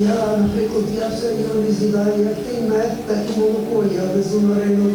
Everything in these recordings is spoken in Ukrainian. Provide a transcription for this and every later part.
Я, наприклад, я все його не з'їдаю, як ти мед, так і молоко я везу на ринок.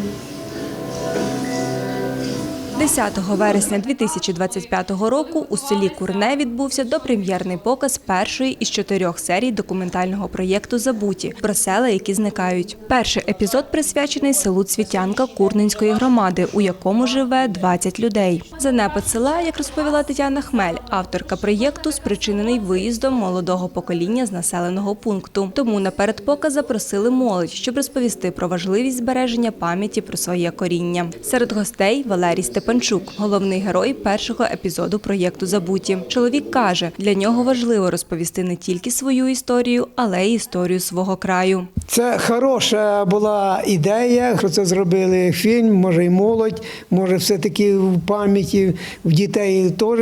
10 вересня 2025 року у селі Курне відбувся допрем'єрний показ першої із чотирьох серій документального проєкту Забуті про села, які зникають. Перший епізод присвячений селу Цвітянка Курненської громади, у якому живе 20 людей. Занепад села, як розповіла Тетяна Хмель, авторка проєкту, спричинений виїздом молодого покоління з населеного пункту. Тому на передпоказ запросили молодь, щоб розповісти про важливість збереження пам'яті про своє коріння. Серед гостей Валерій Степанчук, головний герой першого епізоду проєкту Забуті. Чоловік каже, для нього важливо розповісти не тільки свою історію, але й історію свого краю. Це хороша була ідея, що це зробили фільм, може і молодь, може все-таки в пам'яті в дітей теж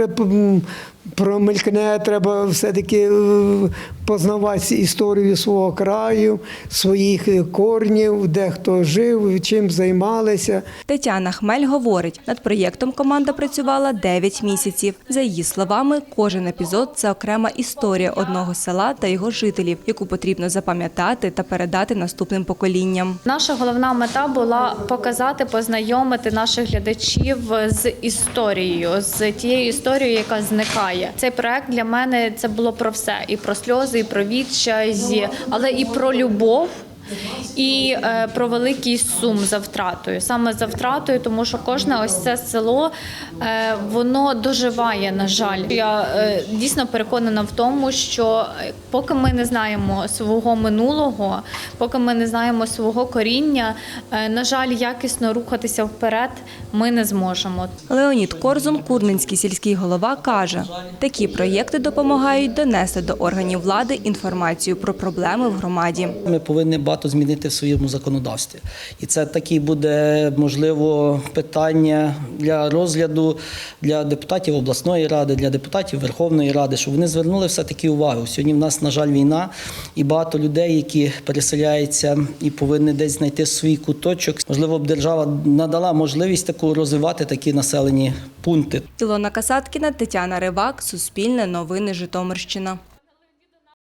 промелькне, треба все-таки е, познавати історію свого краю, своїх корнів, де хто жив, чим займалися. Тетяна Хмель говорить, над проєктом команда працювала 9 місяців. За її словами, кожен епізод це окрема історія одного села та його жителів, яку потрібно запам'ятати та передати наступним поколінням. Наша головна мета була показати, познайомити наших глядачів з історією, з тією історією, яка зникає. Цей проект для мене це було про все: і про сльози, і про відчай, але і про любов. І е, про великий сум за втратою, саме за втратою, тому що кожне ось це село е, воно доживає. На жаль, я е, дійсно переконана в тому, що поки ми не знаємо свого минулого, поки ми не знаємо свого коріння, е, на жаль, якісно рухатися вперед ми не зможемо. Леонід Корзун, Курненський сільський голова, каже, такі проєкти допомагають донести до органів влади інформацію про проблеми в громаді. Ми повинні багато змінити в своєму законодавстві. І це такі буде, можливо, питання для розгляду для депутатів обласної ради, для депутатів Верховної Ради, щоб вони звернули все-таки увагу. Сьогодні в нас, на жаль, війна, і багато людей, які переселяються і повинні десь знайти свій куточок. Можливо, б держава надала можливість таку розвивати такі населені пункти. Ілона Касаткіна, Тетяна Ривак, Суспільне новини Житомирщина.